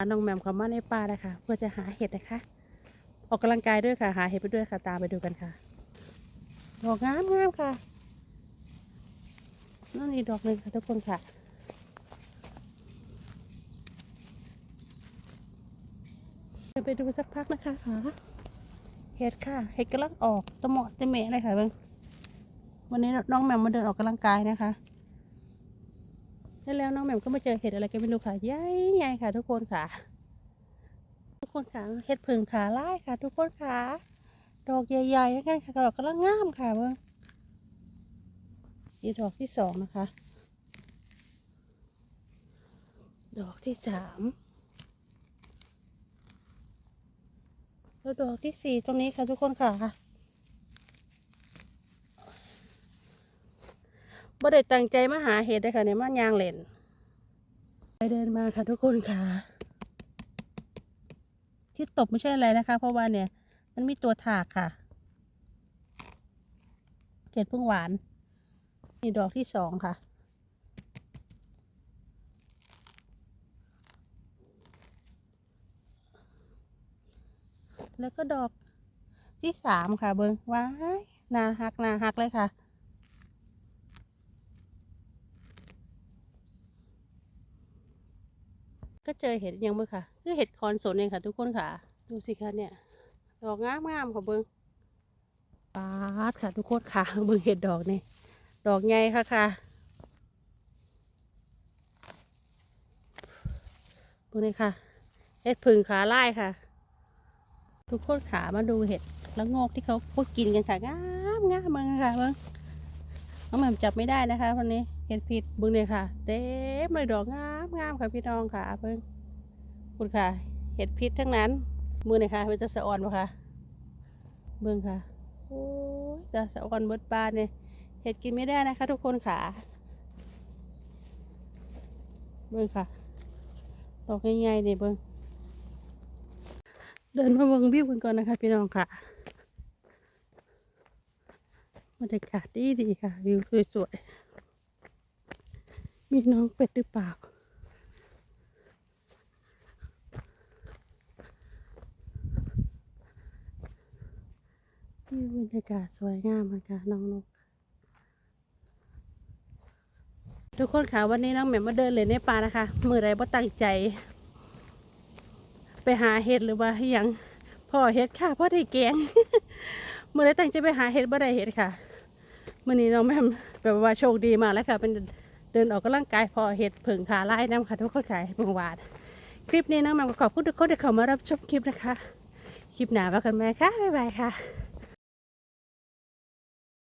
น้องแมมเขามาในป่านะคะ เพื่อจะหาเห็ดนะคะ ออกกำลังกายด้วยค่ะ หาเห็ดไปด้วยค่ะ ตามไปดูกันค่ะ ดอกงามงามค่ะนั่นอีกดอกหนึ่งค่ะทุกคนค่ะเดินไปดูสักพักนะคะค่ะเห็ดค่ะ เห็ดกำลังออกตะเหมาะตะเมะเลยค่ะเบิ้งวันนี้น้องแมมมาเดินออกกำลังกายนะคะ แล้วแล้วน้องแหมมก็มาเจอเห็ดอะไรกันไม่รู้ค่ะใหญ่ใหญ่ค่ะ ทุกคนค่ะ ทุกคนค่ะเห็ดผึ่งขาลายค่ะ ทุกคนค่ะ ดอกใหญ่ๆนะคะค่ะดอกกำลังงามค่ะเบิ้งนี่ดอกที่สองนะคะ ดอกที่สามแล้วดอกที่สี่ตรงนี้ค่ะ ทุกคนค่ะ บ่ได้ตั้งใจมาหาเห็ดเลยค่ะเนี่ยมายางเล่นไปเดินมาค่ะทุกคนค่ะ ที่ตบไม่ใช่อะไรนะคะ เพราะว่าเนี่ย มันมีตัวถากค่ะเห็ดพึ่งหวานนี่ดอกที่สองค่ะ แล้วก็ดอกที่สามค่ะ เบิงว้ายนาฮักนาฮักเลยค่ะ ก็เจอเห็ดอีกอยังเมื่อค่ะ คือเห็ดคอนสนเองค่ะ ทุกคนค่ะ ดูสิคะเนี่ย ดอกงามงามๆค่ะเบิงปาดค่ะ ทุกคนค่ะ เบิงเห็ดดอกนี่ดอกใหญ่ค่ะค่ะเบิงนี่ค่ะ เห็ดผึ่งขาไลายค่ะ ทุกคนขามาดูเห็ดแล้วงอกที่เขาพวกกินกันค่ะงามงามมึงค่ะเบิ้งน้องแหม่มจับไม่ได้นะคะวันนี้ เห็ดผิดเบิ้งเลยค่ะ เต็มเลยดอกงามงามค่ะพี่น้องค่ะเบิ้งคุณค่ะ เห็ดพิษทั้งนั้น มือเลยค่ะเป็นจะสะออนปะคะเบิ้งค่ะโอ้ยจะสะออนเบิดบานเนี่ยเห็ดกินไม่ได้นะคะ ทุกคนค่ะเบิ้งค่ะดอกใหญ่ๆเนี่ยเบิ้งเดินมาเบิ่งวิวกันก่อนนะคะ พี่น้องค่ะบรรยากาศดีดีค่ะ วิวสวยๆ มีน้องเป็ดหรือเปล่าวิวบรรยากาศสวยงามนะคะน้องนก ทุกคนค่ะวันนี้น้องแหม่มมาเดินเลยในป่านะคะ มือไรบ่ตั้งใจ ไปหาเห็ดหรือว่าอหยังพ่อเห็ดค่ะพ่อได้แกงเมื่อไรตั้งใจไปหาเห็ดบ่ได้เห็ดค่ะเมื่อนี้น้องแม่มแบบว่าโชคดีมากแล้วค่ะเป็น ดินออกกำลังกายพอเห็ดผึ่งขาไล่น้ำค่ะทุกคนขายเมื่อวาดคลิปนี้น้องแมวขอบคุณทุกคนที่เข้ามารับชมคลิปนะคะ คลิปหนาว่ากันไหมคะบ๊ายบายค่ะ